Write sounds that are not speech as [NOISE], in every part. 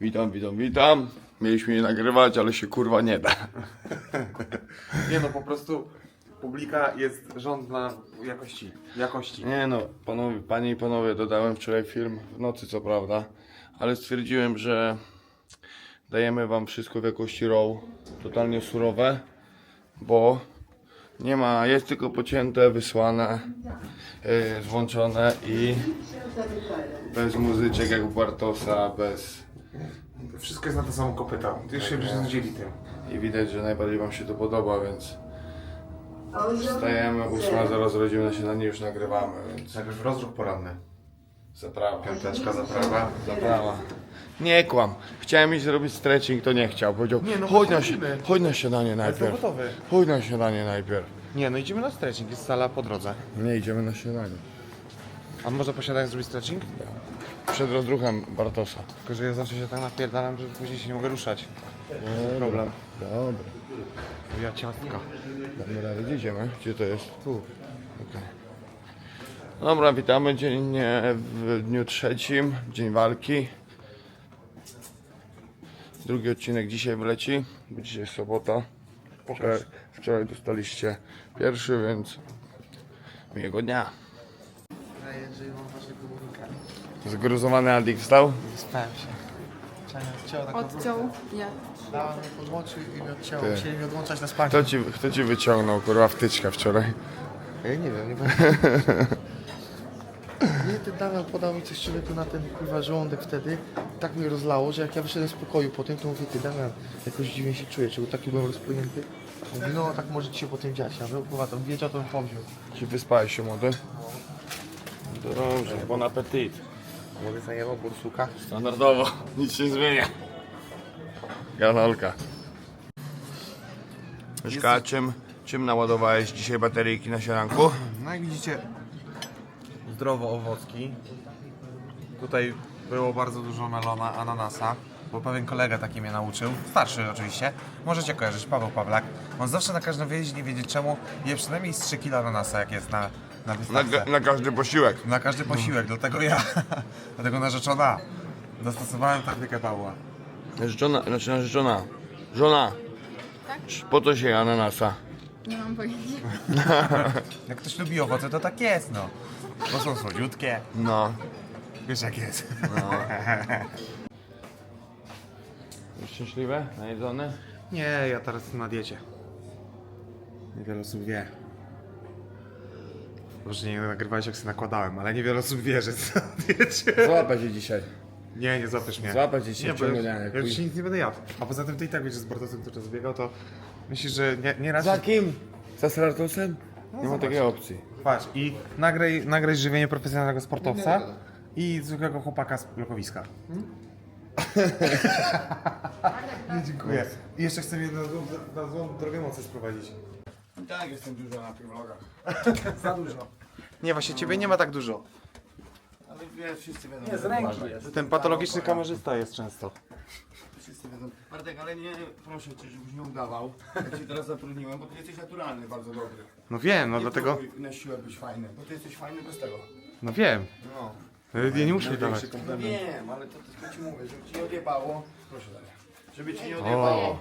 Witam, witam, witam. Mieliśmy je nagrywać, ale się kurwa nie da. [LAUGHS] Nie no, po prostu publika jest rządna jakości. jakości. Nie no, panowie, panie i panowie, dodałem wczoraj film w nocy, co prawda, ale stwierdziłem, że dajemy wam wszystko w jakości raw, totalnie surowe, bo nie ma, jest tylko pocięte, wysłane, yy, włączone i bez muzyczek jak u Bartosa, bez... Wszystko jest na to samo kopyta. Już się znudzili tym. I widać, że najbardziej wam się to podoba, więc wstajemy, 8.00 rodzimy na śniadanie, już nagrywamy, więc Najpierw rozruch poranny. zaprawa. Piąteczka, zaprawa. Zaprawa. Nie kłam. Chciałem iść zrobić stretching, to nie chciał. Powiedział, Nie, no chodź, na, chodzimy. chodź na śniadanie Jestem najpierw. gotowy. Chodź na śniadanie najpierw. Nie, no idziemy na stretching, jest sala po drodze. Nie, idziemy na śniadanie. A może posiadając zrobić stretching? Przed rozruchem Bartosa. Tylko, że ja zawsze się tak napierdalam, że później się nie mogę ruszać. Problem. Dobra. Ja ciastka. Damy radę. Gdzie idziemy? Gdzie to jest? Tu. Okej. Dobra, witamy dzień e, w dniu trzecim, dzień walki. Drugi odcinek dzisiaj wyleci, bo dzisiaj jest sobota. Wczoraj, wczoraj dostaliście pierwszy, więc miłego dnia. Jeżeli mam waszego komunika. Zgruzowany Adik wstał? Spałem się. Odcięła Odciął, nie. Dała mnie podłączył i mnie odcięło. Ty. Musieli mnie odłączać na spanie. Kto ci, kto ci wyciągnął kurwa wtyczkę wczoraj? Ja nie wiem, nie wiem. [LAUGHS] Nie, ten Damian podał mi coś człowieku na ten kurwa żołądek wtedy. Tak mnie rozlało, że jak ja wyszedłem z pokoju potem, to mówię, ty Damian, jakoś dziwnie się czuję, czy był taki byłem rozpłynięty. Mówi, no tak może ci się potem dziać. Ja mówię, kurwa, to wiedział, to bym powziął. Ci wyspałeś się młody? Dobrze, bon appetit. Młody zajęło bursuka. Standardowo, [LAUGHS] nic się nie zmienia. Ganolka. Myszka, czym, czym naładowałeś dzisiaj bateryjki na sieranku? No jak widzicie, zdrowo owocki. Tutaj było bardzo dużo melona, ananasa, bo pewien kolega taki mnie nauczył, starszy oczywiście. Możecie kojarzyć, Paweł Pawlak. On zawsze na każdym wyjeździe, nie wiedzieć czemu, je przynajmniej z 3 kg ananasa, jak jest na, na Na, na każdy posiłek. Na każdy posiłek, dlatego ja, [LAUGHS] dlatego narzeczona, dostosowałem taktykę Pawła. Narzeczona, znaczy narzeczona. Żona. Po co się je ananasa? Nie mam pojęcia. [LAUGHS] Jak ktoś lubi owoce, to tak jest, no. Bo są słodziutkie, No. wiesz jak jest. [LAUGHS] Szczęśliwe? Najedzone? Nie, ja teraz na diecie. Niewiele osób wie. Może nie nagrywałeś jak się nakładałem, ale niewiele osób wie, że diecie. Złapę cię dzisiaj. Nie, nie złapiesz mnie. Złapę cię dzisiaj Nie, w bo ciągu jak ja już chuj. nic nie będę jadł. A poza tym ty i tak wiesz, że z Bartosem cały czas biegał, to myślisz, że nie, nie raz... Za kim? Za Serartosem? Nie ma zobacz. takiej opcji. Patrz, i nagraj, nagraj żywienie profesjonalnego sportowca i zwykłego chłopaka z blokowiska. [LAUGHS] nie, dziękuję. I jeszcze chcę mnie na złą, na złą drogę mocy sprowadzić. Tak, jestem dużo na tych vlogach. [LAUGHS] Za dużo. Nie, właśnie ciebie nie ma tak dużo. Ale wiesz, wszyscy wiedzą. Nie, z ręki jest. Ten patologiczny kamerzysta jest często. Wszyscy wiedzą. Bartek, ale nie, proszę cię, żebyś nie udawał. Ja cię teraz zatrudniłem, bo ty jesteś naturalny, bardzo dobry. No wiem, no nie dlatego. próbuj na siłę być fajny, bo ty jesteś fajny bez tego. No wiem. No. Ja nie muszę mi dawać. No wiem, ale to tylko ci mówię, żeby ci nie odjebało. Proszę dalej. Żeby ci nie odjebało.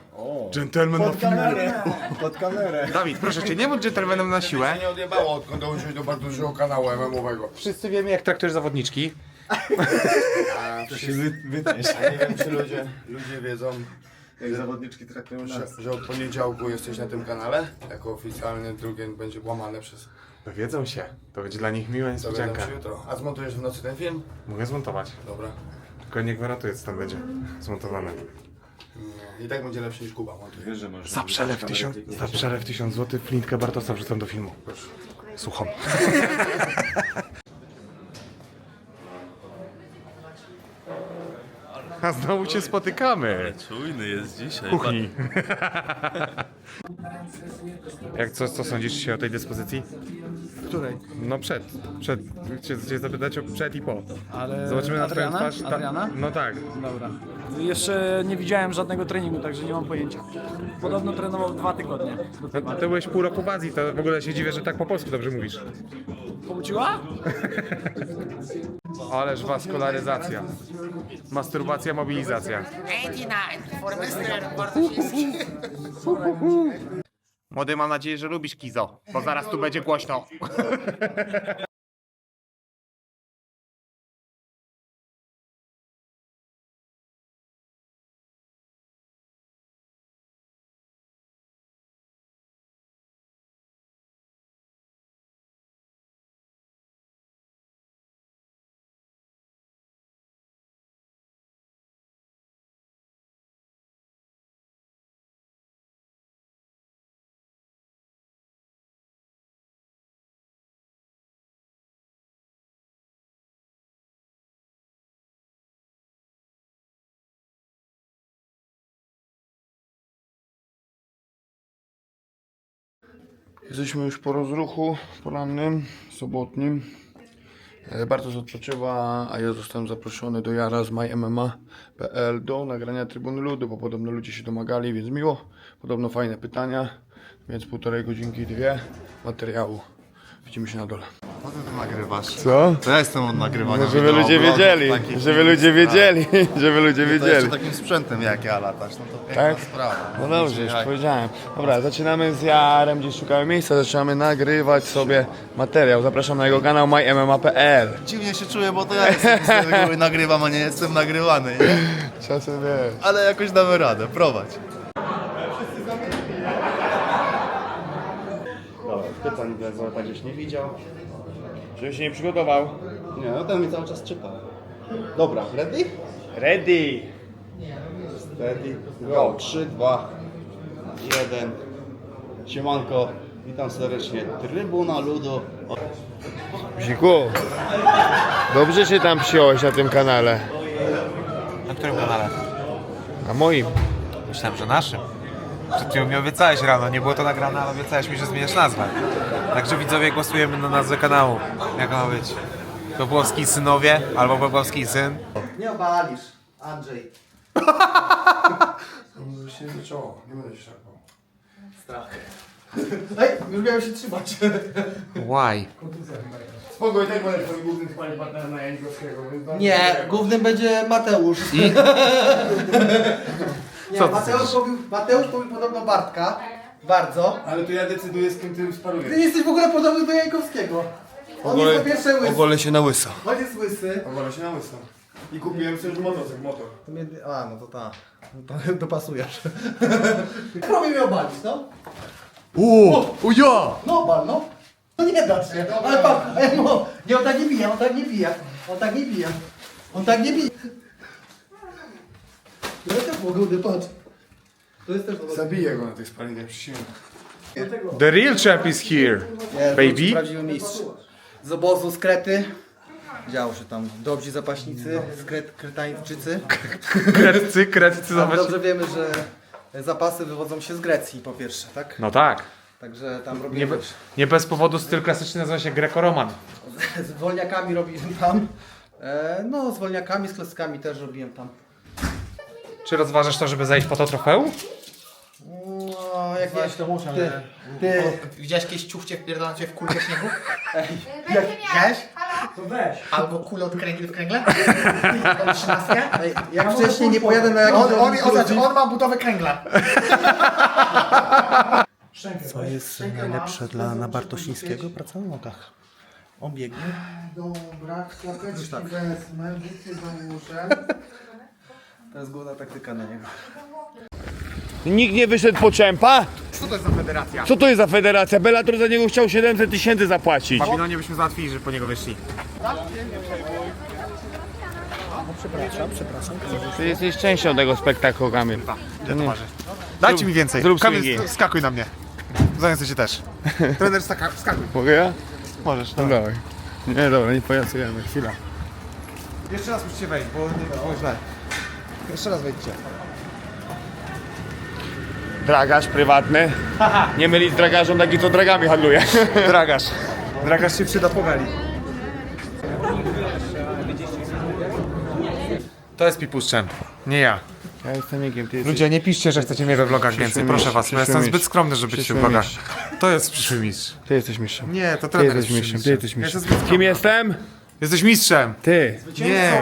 Gentleman na kamerę. Pod kamerę. Dawid, proszę cię, nie bądź dżentelmenem na Żeby siłę. nie odjebało, odkąd dołączyłeś do bardzo dużego kanału MM-owego. Wszyscy wiemy, jak traktujesz zawodniczki. A się wytniesz. A nie wiem, czy ludzie, ludzie wiedzą, Jak zawodniczki traktują że, że od poniedziałku jesteś na tym kanale. Jako oficjalny drugi będzie łamane przez... Dowiedzą się. To będzie dla nich miła niespodzianka. się jutro. A zmontujesz w nocy ten film? Mogę zmontować. Dobra. Tylko nie gwarantuję, co tam będzie zmontowane. I tak będzie lepszy niż Kuba montuje. Za przelew tysiąc, za przelew tysiąc złotych flintkę Bartosa wrzucam do filmu. Słucham. [LAUGHS] A znowu cię spotykamy. Czujny jest dzisiaj. Kuchni. [LAUGHS] Jak co, co sądzisz się o tej dyspozycji? Której? No przed, przed, chcę cię zapytać o przed i po. Ale Zobaczymy na twoją Adriana? twarz. ta- Adriana? No tak. Dobra. Jeszcze nie widziałem żadnego treningu, także nie mam pojęcia. Podobno trenował dwa tygodnie. No, walki. ty byłeś pół roku w Azji, to w ogóle się dziwię, że tak po polsku dobrze mówisz. Pobudziła? [LAUGHS] Ależ waskularyzacja. Masturbacja, mobilizacja. Młody, mam nadzieję, że lubisz Kizo, bo zaraz tu będzie głośno. Jesteśmy już po rozruchu porannym, sobotnim. E, Bartosz odpoczywa, a ja zostałem zaproszony do Jara z mymma.pl do nagrania Trybuny Ludu, bo podobno ludzie się domagali, więc miło. Podobno fajne pytania, więc półtorej godzinki, dwie materiału. Widzimy się na dole. Co ty tu nagrywasz? Co? To ja jestem od nagrywania No, żeby wideo, ludzie vlogów wiedzieli, takich żeby ludzie wiedzieli, [LAUGHS] żeby ludzie to wiedzieli. takim sprzętem jak ja latasz, no to piękna Tak? sprawa. No dobrze, już Dzisiaj- powiedziałem. Dobra, zaczynamy z Jarem, gdzieś szukamy miejsca, zaczynamy nagrywać sobie materiał. Zapraszam na jego kanał mymma.pl. Dziwnie się czuję, bo to ja jestem z tego nagrywam, a nie jestem nagrywany, nie? Czasem wiesz. Ale jakoś damy radę, prowadź. Dobra, pytań wezwał, tak żeś nie widział. Żebym się nie przygotował. Nie, no ten mi cały czas czyta. Dobra, ready? Ready! Ready, go. 3, 2, 1. Siemanko, witam serdecznie. Trybuna Ludu. Bziku, dobrze się tam przyjąłeś na tym kanale. Na którym kanale? Na moim. Myślałem, że naszym. Przed chwilą mi obiecałeś rano, nie było to nagrane, ale obiecałeś mi, że zmieniasz nazwę. Także widzowie głosujemy na nazwę kanału. Jaka ma być? Popłowski synowie albo Popłowski syn? Nie obalisz, Andrzej. [LAUGHS] Już się zaczęło, nie będę się szarpał. Ej, już miałem się trzymać. Why? Spokojnie, tak będę twoim głównym chyba partnerem na więc... Nie, głównym będzie Mateusz. [LAUGHS] Nie, Co ty Mateusz pobił, Mateusz pobił podobno Bartka. Bardzo. Ale to ja decyduję z kim ty Ty jesteś w ogóle podobny do Jankowskiego. On jest po pierwsze łysy. Ogolę się na łyso. On jest łysy. Ogolę się na łyso. I kupiłem sobie już motocykl, motor. To mnie, a, no to ta. No to [LAUGHS] dopasujesz. [LAUGHS] Próbuj mnie obalić, no. O, o ja! No obal, no. No nie da się. Ale pan, ej, [LAUGHS] no. Nie, on tak nie bije, on tak nie bije. On tak nie bije. On tak nie bije. No i tak pogody, patrz. To jest też. Zabiję go na tych spalinach, przysięgam. The real chap is here. Baby? Prawdziwy mistrz. Z obozu z Krety. Działo się tam dobrzy zapaśnicy, z Kret, Kretańczycy. Kretcy, kretcy, A zobacz. dobrze wiemy, że zapasy wywodzą się z Grecji po pierwsze, tak? No tak. Także tam Nie, robimy be, nie bez powodu styl klasyczny nazywa się Greco-Roman. z wolniakami robiłem tam. E, no, z wolniakami, z klasykami też robiłem tam. Czy rozważasz to, żeby zejść po to trofeum? No, jak nie, to muszę. Ty, ty, Widziałeś kiedyś ciuchcie wpierdolące w kulkę śniegu? [LAUGHS] jak, Widziałeś? Albo kulę od kręgli w kręgle? [LAUGHS] Trzynastkę? ej, jak wcześniej nie pojadę na jakiś... On, on, on, on ma budowę kręgla. [LAUGHS] Co jest najlepsze dla na Bartosińskiego? Praca na nogach. On biegnie. Dobra, klapeczki wezmę, buty założę. To jest główna taktyka na niego. Nikt nie wyszedł po czempa? Co to jest za federacja? Co to jest za federacja? Bellator za niego chciał 700 tysięcy zapłacić. Babilonie byśmy załatwili, żeby po niego wyszli. Ty jesteś częścią tego spektaklu, Kamil. Dajcie mi więcej. zrób Kamil, swingi. skakuj na mnie. Zającę się też. [LAUGHS] Trener, skaka, skakuj. Mogę ja? Możesz. No dawaj. Nie, dobra, nie pojacujemy. Chwila. Jeszcze raz musicie wejść, bo nie było źle. Jeszcze raz wejdźcie. Dragarz prywatny. Nie mylić z dragarzem, taki co dragami handluje. [LAUGHS] Dragarz. Dragarz się przyda po gali. To jest Pipuszczem, nie ja. Ja jestem Mikiem, ty jesteś... Ludzie, nie piszcie, że chcecie mnie we vlogach Przyszły więcej, mistrz, proszę was, przyszły jestem zbyt mistrz. skromny, żeby być w Przyszły vlogach. mistrz. To jest przyszły mistrz. Ty jesteś mistrzem. Nie, to trener jesteś jest mistrzem, ty jesteś Ja mistrzem. jestem zbyt Kim jestem? Jesteś mistrzem! Ty. Nie!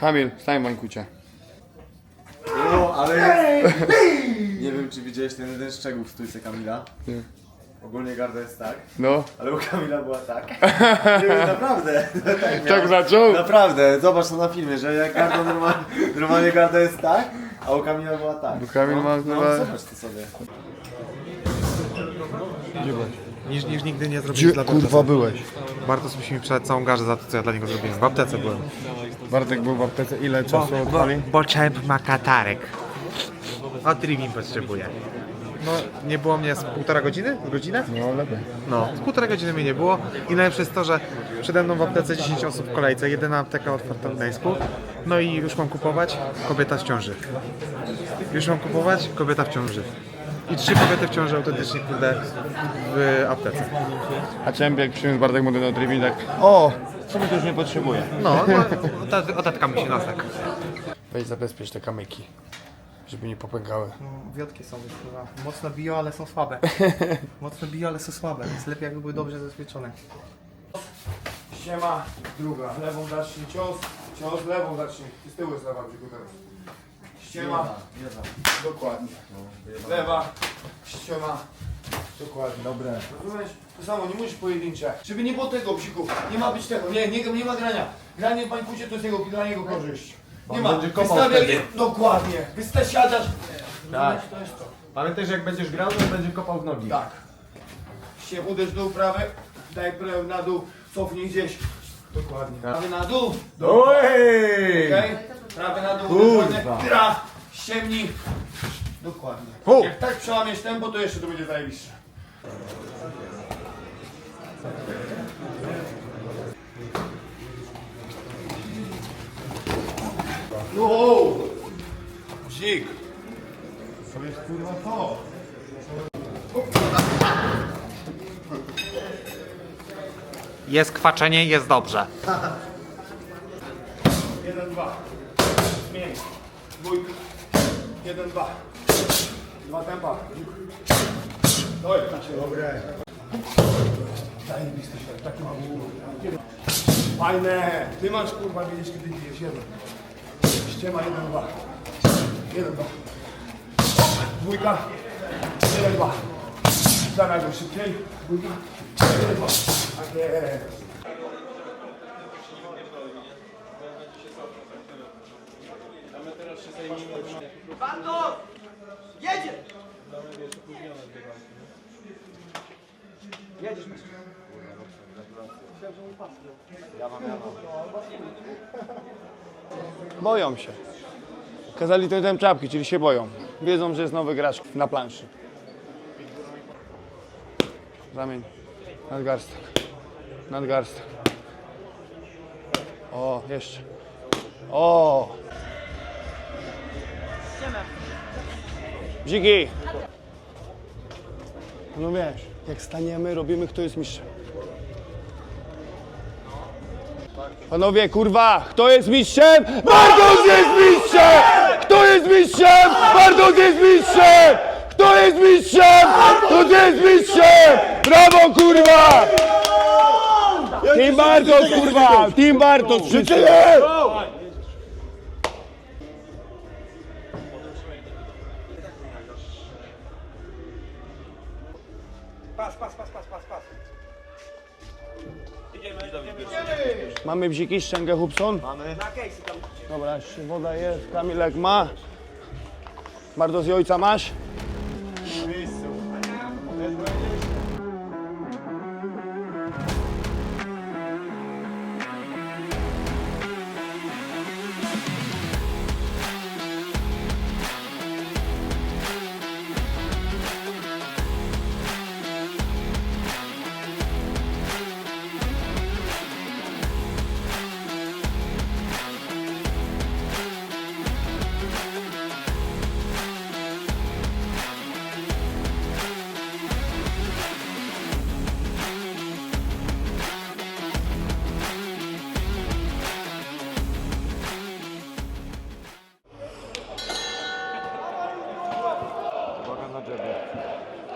Kamil, stań w bańkucie. No, ale [LAUGHS] nie wiem, czy widziałeś ten jeden szczegół w stójce Kamila. Nie. Ogólnie garda jest tak, No. ale u Kamila była tak. [LAUGHS] Nie wiem, naprawdę. Tak, [LAUGHS] miał. Tak zaczął? Naprawdę, zobacz to na filmie, że jak garda normalnie, normalnie garda jest tak, a u Kamila była tak. Bo Kamil no, ma no, chyba- zobacz to sobie. Niż, niż nigdy nie zrobiłem dla kurwa Bartosa. byłeś? Bartos musi mi przelać całą garzę za to, co ja dla niego zrobiłem. W aptece byłem. Bartek był w aptece ile czasu odpali? bo Czemp ma katarek. A Trivim potrzebuje. No, nie było mnie z półtora godziny? Z godzinę? No lepiej. No, z półtora godziny mnie nie było i najlepsze jest to, że przede mną w aptece 10 osób w kolejce, jedyna apteka otwarta w Gdańsku. No i już mam kupować, kobieta w ciąży. Już mam kupować, kobieta w ciąży. I trzy kobiety w ciąży autentycznie, kurde, w aptece. A Czempiak przyniósł Bartek mu do trybi tak O! Co mi to już nie potrzebuje? No, no ta, otatka mi się nas tak. Weź zabezpiecz te kamyki. Żeby nie popękały. Wiotki są już chyba mocno biją, ale są słabe. [LAUGHS] Mocno biją, ale są słabe, więc lepiej jakby były dobrze zabezpieczone. Siema, druga. Lewą zacznij cios, cios, lewą zacznij. Z tyłu jest lewa brzuchu teraz. Ściema. Dokładnie. Lewa. Ściema. Dokładnie. Dobre. Rozumiesz? To samo, nie musisz pojedyncze. Żeby nie było tego psiku. Nie ma być tego. Nie, nie, nie ma grania. Granie w bańkucie to jest jego, dla niego korzyść. Nie ma. będzie kopał wtedy. Dokładnie. Wysta siadasz. Tak. To jest to. Pamiętaj, że jak będziesz grał, to będzie kopał w nogi. Tak. Się uderz dół prawy, daj prawy na dół, cofnij gdzieś. Dokładnie. Prawy na dół. Ojej! Okej? Prawy na dół, Kurwa. dokładnie. Traf, ściemnij. Dokładnie. U. Jak tak przełamiesz tempo, to jeszcze to będzie zajebiście. Wow! Dzik! To jest kurwa to. Jest kwaczenie, jest dobrze. Jeden, dwa. Zmień. Dwójka. Jeden, dwa. Dwa tempa. Doj, dobre. Zajebisty świat, taki mam Fajne. Ty masz kurwa wiedzieć kiedy bijesz. Jeden. Ściema, jeden, dwa. Jeden, dwa. Dwójka. Jeden, dwa. Go szybciej. Dwójka. Jeden, dwa. Tak jest. Boją się. Kazali ten czapki, czyli się boją. Wiedzą, że jest nowy gracz na planszy. Zamień. Nadgarstek. Nadgarstek. O, jeszcze. O! Bziki! No wiesz, jak staniemy, robimy kto jest mistrzem. Panowie, kurwa, kto jest mistrzem? Bartosz jest mistrzem! Kto jest mistrzem? Bartosz jest mistrzem! Kto jest mistrzem? Kto jest mistrzem? Brawo, kurwa! Team Bartosz, kurwa! Team Bartosz, wszyscy! Mamy bziki, szczęgę Hubson? Mamy. Dobra, woda jest, Kamilek ma. Bartosz i ojca masz?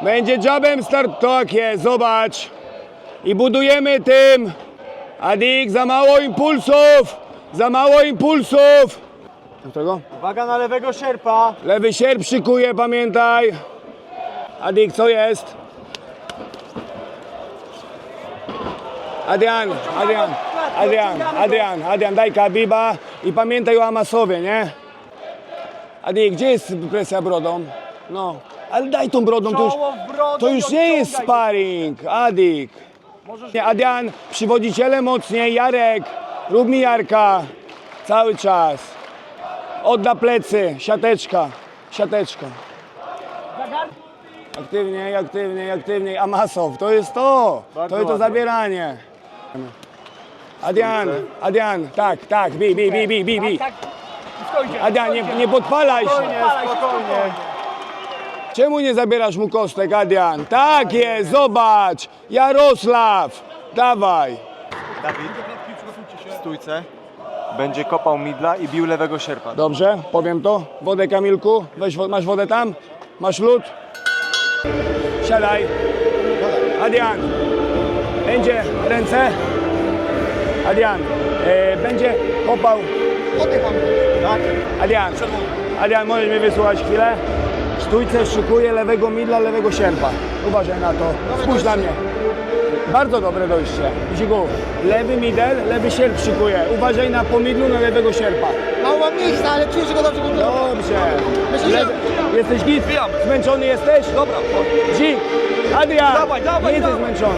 Będzie jabem start, tak jest, zobacz. I budujemy tym. Adik, za mało impulsów! Za mało impulsów! Którego? Uwaga na lewego sierpa. Lewy sierp szykuje, pamiętaj. Adik, co jest? Adrian, Adrian, Adrian, Adrian, Adrian, daj kabiba i pamiętaj o Amasowie, nie? Adik, gdzie jest presja brodą? No, ale daj tą brodą, to już, to już nie jest sparring, Adik. Adrian, przywodziciele mocniej, Jarek, rób mi Jarka, cały czas. Odda plecy, siateczka, siateczka. Aktywniej, aktywniej, aktywniej. Amasow, to jest to. to jest to zabieranie. Adrian, Adrian, tak, tak, bij, bij, bij, bij, bij, bij. Adrian, nie, nie podpalaj się. Spokojnie. Czemu nie zabierasz mu kostek, Adrian? Tak jest, zobacz. Jarosław, dawaj. W stójce. Będzie kopał midla i bił lewego sierpa. Dobrze, powiem to. Wodę, Kamilku. Weź, wo- masz wodę tam? Masz lód? Siadaj. Adrian. Będzie ręce. Adrian. E, będzie kopał. Tak. Adrian. Adrian, możesz mnie wysłuchać chwilę? W stójce szykuje lewego midla, lewego sierpa. Uważaj na to. Spójrz na mnie. Bardzo dobre dojście. Zigu, lewy middle, lewy sierp szykuje. Uważaj na pomidlu, na lewego sierpa. Mało mam miejsca, ale czuję, że go dobrze kontroluję. Dobrze. Myślę, że- Lewy. Jesteś git? Zmęczony jesteś? Dobra. Dzik. Adrian. Dawaj, dawaj, Nie jesteś dawaj. zmęczony.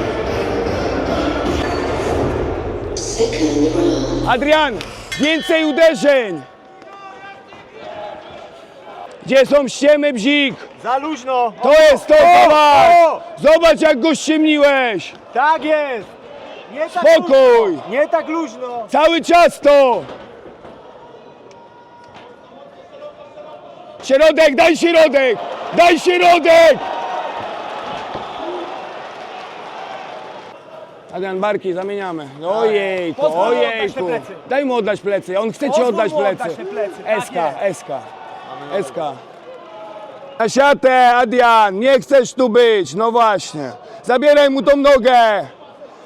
Adrian, więcej uderzeń. Gdzie są ściemy, bzik? Za luźno. To jest to, zobacz! Zobacz, jak go ściemniłeś! Tak jest. Nie tak Spokój! luźno. Nie tak luźno. Cały czas to! Środek, daj środek! Daj środek! Adrian, barki, zamieniamy. Ojejku, Pozwól mu oddać ojejku. plecy. Daj mu oddać plecy, on chce ci Pozwól oddać mu plecy. te plecy, tak jest. Na siatę, Adrian, nie chcesz tu być, no właśnie. Zabieraj mu tą nogę.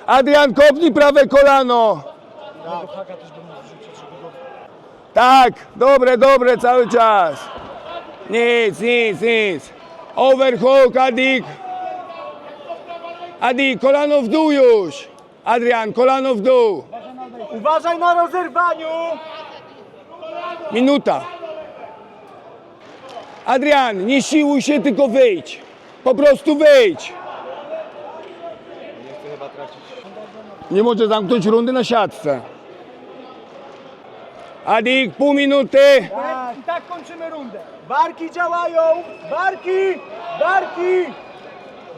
Adrian, kopnij prawe kolano. Tak, dobre, dobre, cały czas. Nic, nic, nic. Overhook, Adik. Adik, kolano w dół już. Adrian, kolano w dół. Uważaj na rozerwaniu. Minuta. Adrian, nie siłuj się, tylko wyjdź. Po prostu wyjdź. Nie może zamknąć rundy na siatce. Adik, pół minuty. I tak kończymy rundę. Barki działają. Barki. Barki.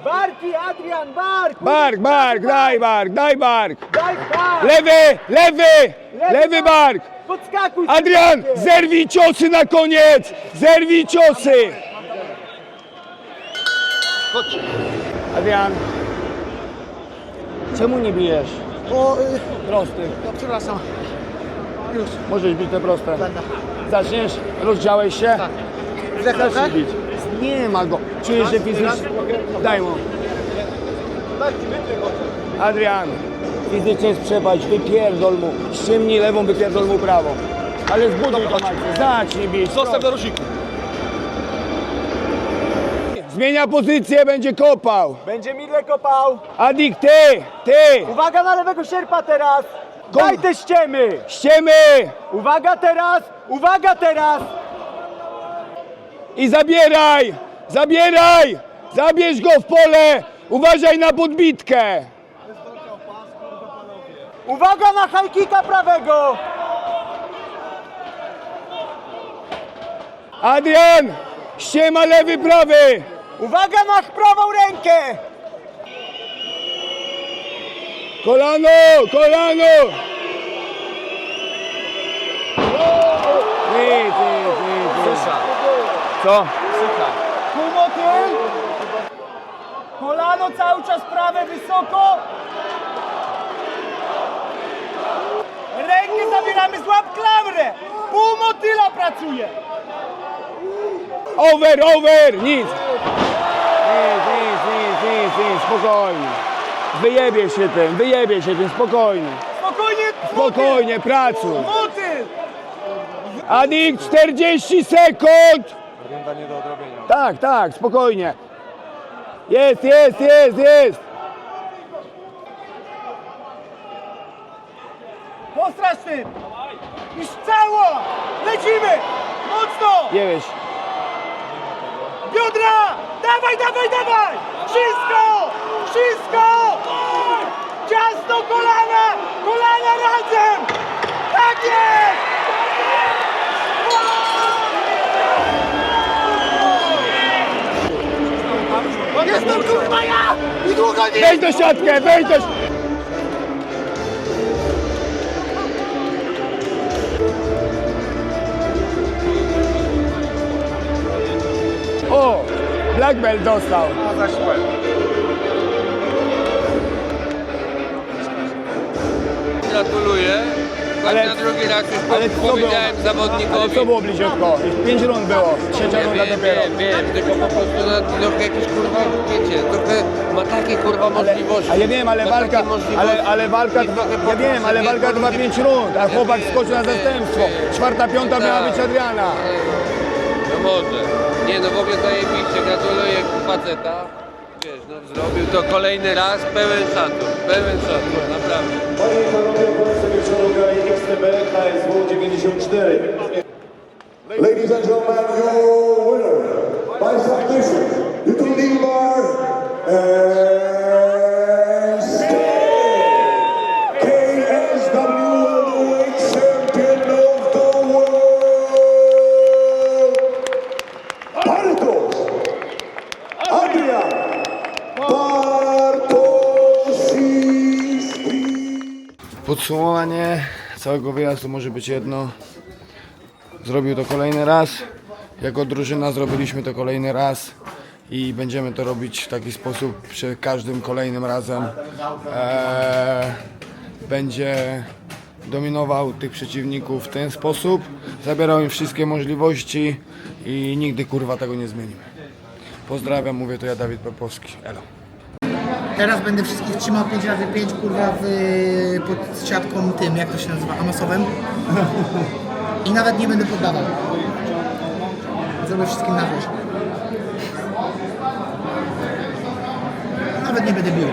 Barki, Adrian, bark. Bark, bark, daj bark, daj bark. Daj bark. Lewy, lewy, lewy bark. Podskakuj. Adrian, zerwij ciosy na koniec. Zerwij ciosy. Adrian, czemu nie bijesz? O, y, Prosty. no, przepraszam. Już. Możesz bić te proste. Będę. Zaczniesz? Rozdziałeś się? Tak. Bić. Nie ma go. Czujesz, że fizycznie... Daj mu. Adrian, fizycznie jest przepaść, wypierdol mu. Ściemnij lewą, wypierdol mu prawą. Ale zbuduj to akcję. Zacznij bić. Zostaw na rusiku. Zmienia pozycję, będzie kopał. Będzie Midle kopał. Adik, ty, ty. Uwaga na lewego sierpa teraz. Daj te ściemy. Ściemy Uwaga teraz. Uwaga teraz. i zabieraj. Zabieraj. Zabierz go w pole. Uważaj na podbitkę. Uwaga na high kicka prawego. Adrian, ściema lewy, prawy. Uwaga na prawą rękę. Kolano, kolano. Nic, nic, nic, nic. Co? Półmotyl. Kolano cały czas prawe wysoko. Rękę zabieramy, złap klamrę. Półmotyla pracuje. Over, over, nic. Nic, nic, spokojnie. Wyjebie się tym, wyjebie się tym, spokojnie. Spokojnie, Spokojnie, pracuj. motyl! Adik, 40 sekund! Runda nie do odrobienia. Tak, tak, spokojnie. Jest, jest, jest, jest. Postraż tym! Już cało! Lecimy! Mocno! Wiesz. Biodra! Dawaj, dawaj, dawaj! Wszystko! Wszystko! Ciasno kolana! Kolana razem! Tak jest! Jestem kurwa ja! I długo nie! Wejdź do siatkę, wejdź do... Black belt dostał. A za siłę. Gratuluję. Ale- na drugi raz już ale co było? powiedziałem Ale zawodnikowi. co było bliziutko? Pięć rund było. Trzecia runda wiem, dopiero. wiem, wiem, tylko po prostu na, trochę jakieś kurwa, wiecie, trochę ma takie kurwa Ale, możliwości. a ja wiem, ale ma walka, ale, ale walka, ja wiem, ale walka trwa pięć rund, a chłopak skoczył na zastępstwo. Czwarta, piąta miała Tak. być Adriana. Może. Nie no w ogóle zajebiście, gratuluję faceta. Wiesz, no zrobił to kolejny raz, pełen szacun, pełen szacun, naprawdę. Panie i panowie, po raz wieczoru gali XTB KSW 94. Ladies and gentlemen, your winner by submission, Little Neymar and Podsumowanie całego wyjazdu może być jedno. Zrobił to kolejny raz. Jako drużyna zrobiliśmy to kolejny raz i będziemy to robić w taki sposób przy każdym kolejnym razem. Eee, będzie dominował tych przeciwników w ten sposób, zabierał im wszystkie możliwości i nigdy kurwa tego nie zmienimy. Pozdrawiam, mówię to ja Dawid Popowski. Elo. Teraz będę wszystkich trzymał 5 razy 5 kurwa w, pod siatką tym, jak to się nazywa, Amasowem. I nawet nie będę poddawał. Zrobię wszystkim na wierzch. Nawet nie będę bił.